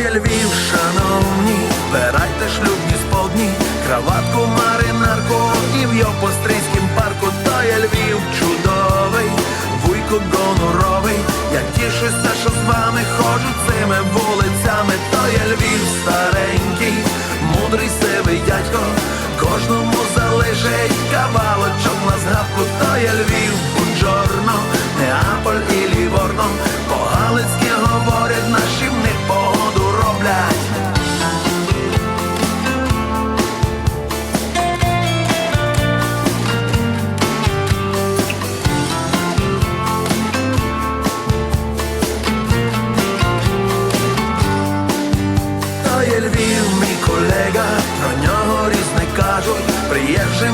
Є Львів, шановні, вбирайте шлюбні сподні, краватку, маринарку і в Йопострийськім парку. То є Львів чудовий, вуйку гоноровий. Я тішуся, що з вами ходжу цими вулицями. То є Львів старенький, мудрий сивий дядько. Кожному залежить кавалочок на згадку. То є Львів,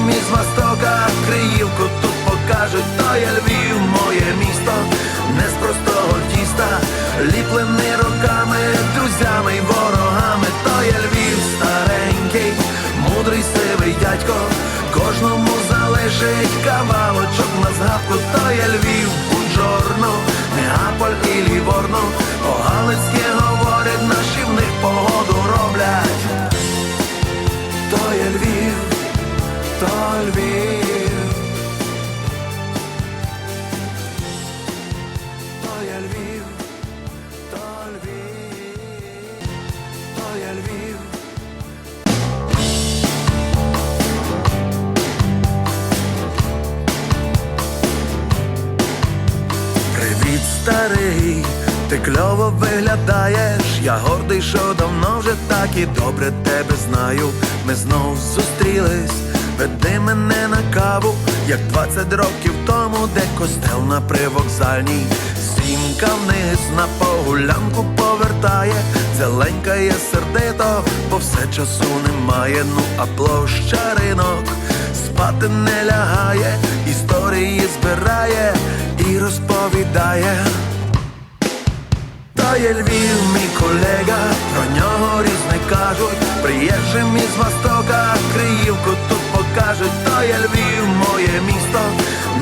Приїжджим із Востока, Криївку тут покажуть. То є Львів, моє місто, не з простого тіста, ліплений роками, друзями й ворогами. То є Львів старенький, мудрий сивий дядько. Кожному залежить кавалочок на згадку. То є Львів, Буджорно, Неаполь і Ліворно. По-галицьки говорять, наші в них погоду Львів. То є Львів, то Львів, то є Львів. Привіт, старий, ти кльово виглядаєш. Я гордий, що давно вже так і добре тебе знаю. Ми знов зустрілись, веди мене на каву, як 20 років тому, де костел на привокзальній. Сімка вниз на погулянку повертає, зеленькає сердито, бо все часу немає. Ну а площа ринок спати не лягає, історії збирає і розповідає. То є Львів, мій колега, про нього різне кажуть. Приїжджим із тут покажуть. То є Львів, моє місто,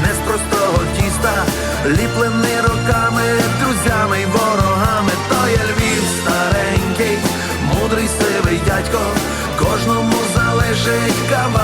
не з простого тіста, ліплений роками, друзями й ворогами. То є Львів старенький, мудрий сивий дядько. Кожному залежить кавалочок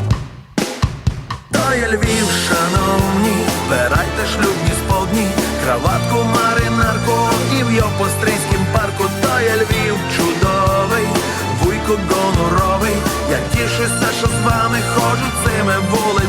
То є Львів, шановні, Берайте шлюбні сподні, краватку, маринарку і в Йопострийськім парку, то є Львів чудовий, вуйко гоноровий, я тішуся, що з вами ходжу цими вулицями.